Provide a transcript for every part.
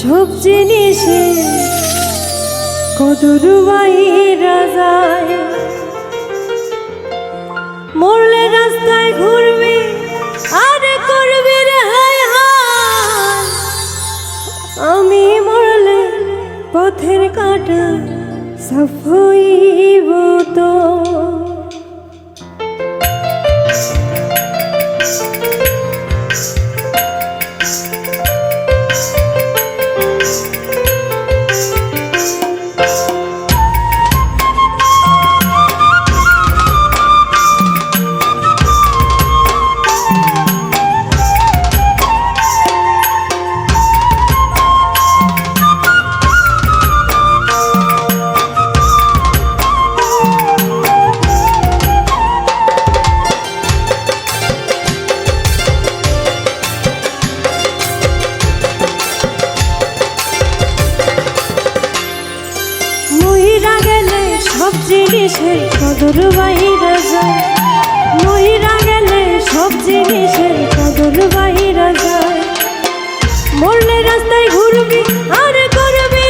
সব জিনিসে কদর বাইরা যায় মরলে রাস্তায় ঘুরবি, আর করবি রে হায় আমি মরলে পথের কাটা সব হইব তো। জিনিসের কদর বাইরা যায় মহিরা গেলে সব জিনিসের কদর বাইরা যায় মরলে রাস্তায় ঘুরবি, আর করবি।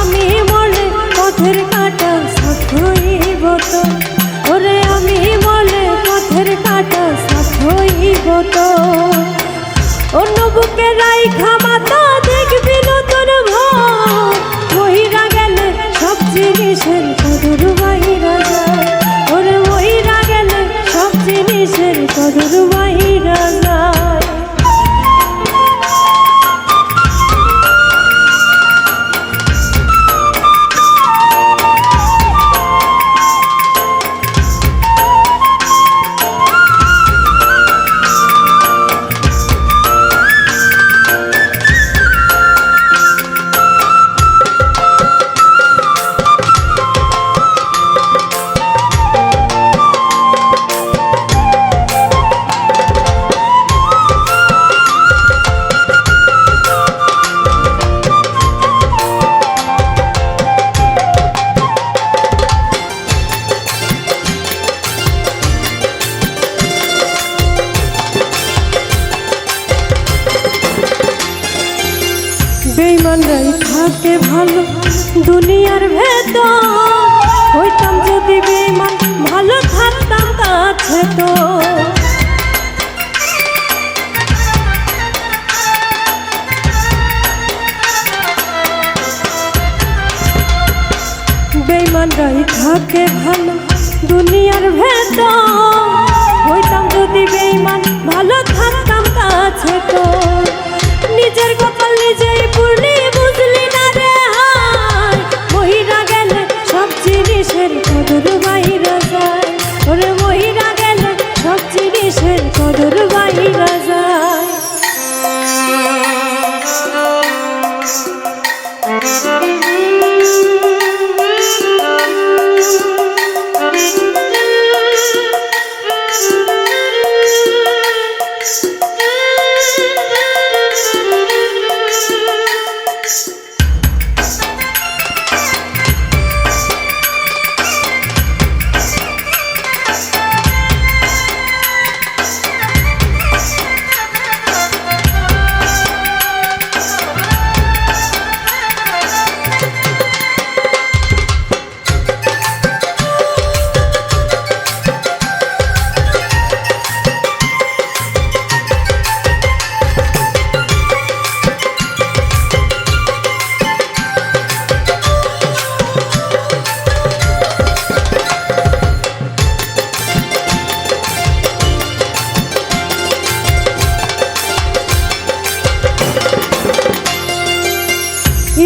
আমি মরলে পথের কাটা সত্যই হইব বেইমানরাই থাকে ভালো, দুনিয়ার ভেতর। হইতাম যদি বেইমান, ভালো থাকতাম কাছে তো। বেইমানরাই থাকে ভালো, দুনিয়ার ভেতর। হইতাম যদি জিনিসের কদর বাইরা যায়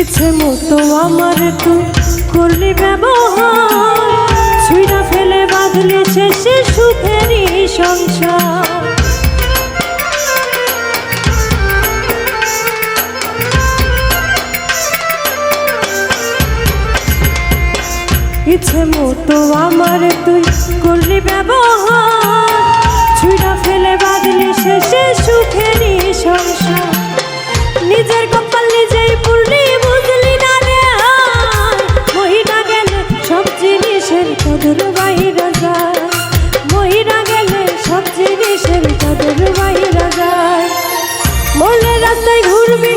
ইচ্ছে মতো আমার তুই করলি ব্যবহার। ছুঁড়া ফেলে বাঁধলি শেষে সুখেরই সংসার। ইচ্ছে মতো আমার তুই করলি ব্যবহার। ছুঁড়া ফেলে বাঁধলি শেষে সুখেরই সংসার। ঘুরবি